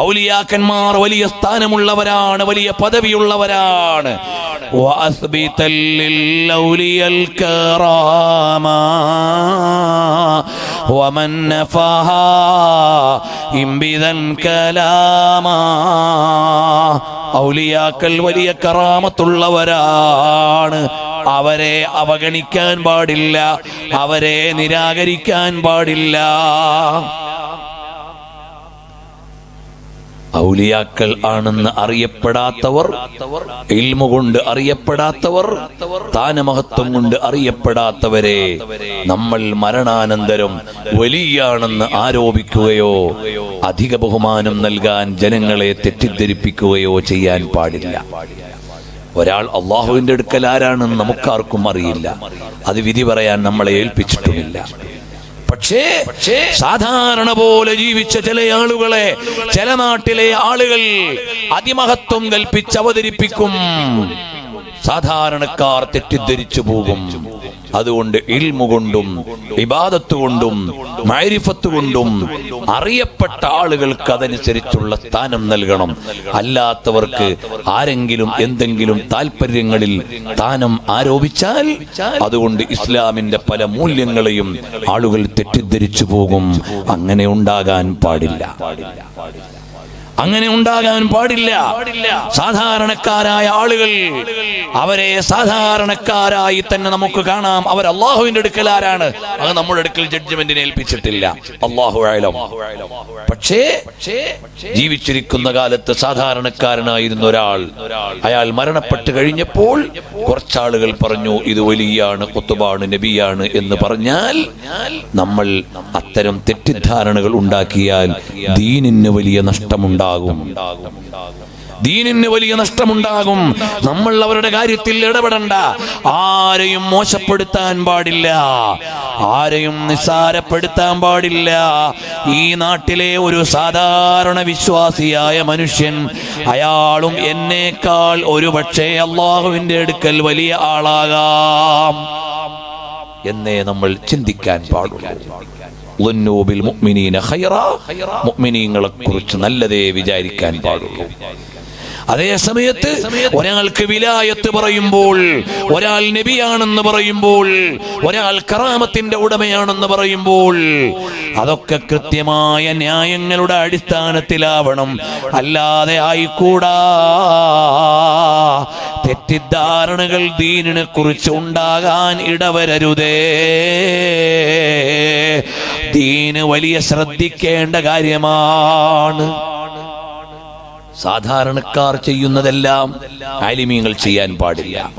ഔലിയാക്കന്മാർ വലിയ സ്ഥാനമുള്ളവരാണ് വലിയ പദവിയുള്ളവരാണ്. ഔലിയാക്കൾ വലിയ കറാമത്തുള്ളവരാണ്. അവരെ അവഗണിക്കാൻ പാടില്ല അവരെ നിരാകരിക്കാൻ പാടില്ല. ഔലിയാക്കൾ ആണെന്ന് അറിയപ്പെടാത്തവർ ഇൽമു കൊണ്ട് അറിയപ്പെടാത്തവർ താനമഹത്വം കൊണ്ട് അറിയപ്പെടാത്തവരെ നമ്മൾ മരണാനന്തരം വലിയാണെന്ന് ആരോപിക്കുകയോ അധിക ബഹുമാനം നൽകാൻ ജനങ്ങളെ തെറ്റിദ്ധരിപ്പിക്കുകയോ ചെയ്യാൻ പാടില്ല. ഒരാൾ അള്ളാഹുവിന്റെ അടുക്കൽ ആരാണെന്ന് നമുക്കാർക്കും അറിയില്ല. അത് വിധി പറയാൻ നമ്മളെ ഏൽപ്പിച്ചിട്ടുമില്ല. പക്ഷേ സാധാരണ പോലെ ജീവിച്ച ചില ആളുകളെ ചില നാട്ടിലെ ആളുകൾ അതിമഹത്വം കൽപ്പിച്ച് അവതരിപ്പിക്കും. സാധാരണക്കാർ തെറ്റിദ്ധരിച്ചു പോകും. അതുകൊണ്ട് ഇൽമു കൊണ്ടും ഇബാദത്ത് കൊണ്ടും മൈരിഫത്ത് കൊണ്ടും അറിയപ്പെട്ട ആളുകൾക്ക് അതനുസരിച്ചുള്ള സ്ഥാനം നൽകണം. അല്ലാത്തവർക്ക് ആരെങ്കിലും എന്തെങ്കിലും താല്പര്യങ്ങളിൽ സ്ഥാനം ആരോപിച്ചാൽ അതുകൊണ്ട് ഇസ്ലാമിന്റെ പല മൂല്യങ്ങളെയും ആളുകൾ തെറ്റിദ്ധരിച്ചു പോകും. അങ്ങനെ ഉണ്ടാകാൻ പാടില്ല. അങ്ങനെ ഉണ്ടാകാൻ പാടില്ല. സാധാരണക്കാരായ ആളുകൾ അവരെ സാധാരണക്കാരായി തന്നെ നമുക്ക് കാണാം. അവർ അള്ളാഹുവിന്റെ അടുക്കൽ ആരാണ്? അത് നമ്മുടെ അടുക്കൽ ജഡ്ജ്മെന്റിനെ ഏൽപ്പിച്ചിട്ടില്ല. അള്ളാഹു പക്ഷേ ജീവിച്ചിരിക്കുന്ന കാലത്ത് സാധാരണക്കാരനായിരുന്ന ഒരാൾ അയാൾ മരണപ്പെട്ട് കഴിഞ്ഞപ്പോൾ കുറച്ചാളുകൾ പറഞ്ഞു ഇത് വലിയാണ് കൊത്തുബാണ് നബിയാണ് എന്ന് പറഞ്ഞാൽ നമ്മൾ അത്തരം തെറ്റിദ്ധാരണകൾ ഉണ്ടാക്കിയാൽ ദീനിന് വലിയ നഷ്ടമുണ്ടാകും. ദീനിന് വലിയ നഷ്ടമുണ്ടാകും. നമ്മൾ അവരുടെ കാര്യത്തിൽ ഇടപെടണ്ട. ആരെയും മോശപ്പെടുത്താൻ പാടില്ല. ആരെയും നിസ്സാരപ്പെടുത്താൻ പാടില്ല. ഈ നാട്ടിലെ ഒരു സാധാരണ വിശ്വാസിയായ മനുഷ്യൻ അയാളും എന്നേക്കാൾ ഒരു പക്ഷേ അള്ളാഹുവിന്റെ അടുക്കൽ വലിയ ആളാകാം. എന്നേ നമ്മൾ ചിന്തിക്കാൻ പാടുള്ളൂ. മുഅ്മിനീങ്ങളെ കുറിച്ച് നല്ലതേ വിചാരിക്കാൻ പാടുള്ളൂ. അതേ സമയത്ത് ഒരാൾക്ക് വിലായത്ത് പറയുമ്പോൾ ഒരാൾ നബിയാണെന്ന് പറയുമ്പോൾ ഒരാൾ കറാമത്തിന്റെ ഉടമയാണെന്ന് പറയുമ്പോൾ അതൊക്കെ കൃത്യമായ ന്യായങ്ങളുടെ അടിസ്ഥാനത്തിലാവണം. അല്ലാതെ ആയിക്കൂടാ. തെറ്റിദ്ധാരണകൾ ദീനിനെ കുറിച്ച് ഉണ്ടാകാൻ ഇടവരരുതേ. ദീന് വലിയ ശ്രദ്ധിക്കേണ്ട കാര്യമാണ്. സാധാരണക്കാർ ചെയ്യുന്നതെല്ലാം ആലിമീങ്ങൾ ചെയ്യാൻ പാടില്ല.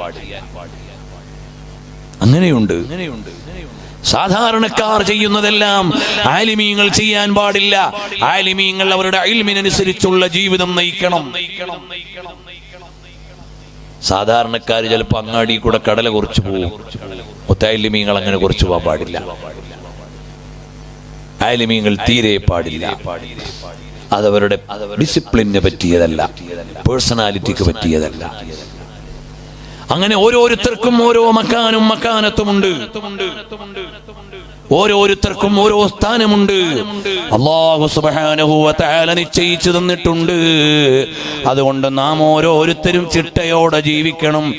അങ്ങനെയുണ്ട്. സാധാരണക്കാർ ചെയ്യുന്നതെല്ലാം ആലിമീങ്ങൾ ചെയ്യാൻ പാടില്ല. ആലിമീങ്ങൾ അവരുടെ അയൽമിനനുസരിച്ചുള്ള ജീവിതം നയിക്കണം. സാധാരണക്കാർ ചിലപ്പോൾ അങ്ങാടി കൂടെ കടല കുറച്ച് പോകും മീങ്ങൾ അങ്ങനെ കുറച്ച് പോകാൻ പാടില്ല. ആലിമീങ്ങൾ തീരെ പാടില്ല. അതവരുടെ ഡിസിപ്ലിനെ പറ്റിയതല്ല. പേഴ്സണാലിറ്റിക്ക് പറ്റിയതല്ല. അങ്ങനെ ഓരോരുത്തർക്കും ഓരോ മക്കാനും മക്കാനത്തുമുണ്ട്. ഓരോരുത്തർക്കും ഓരോ സ്ഥാനമുണ്ട്. അള്ളാഹു തആല നിശ്ചയിച്ചു തന്നിട്ടുണ്ട്. അതുകൊണ്ട് നാം ഓരോരുത്തരും ചിട്ടയോടെ ജീവിക്കണം.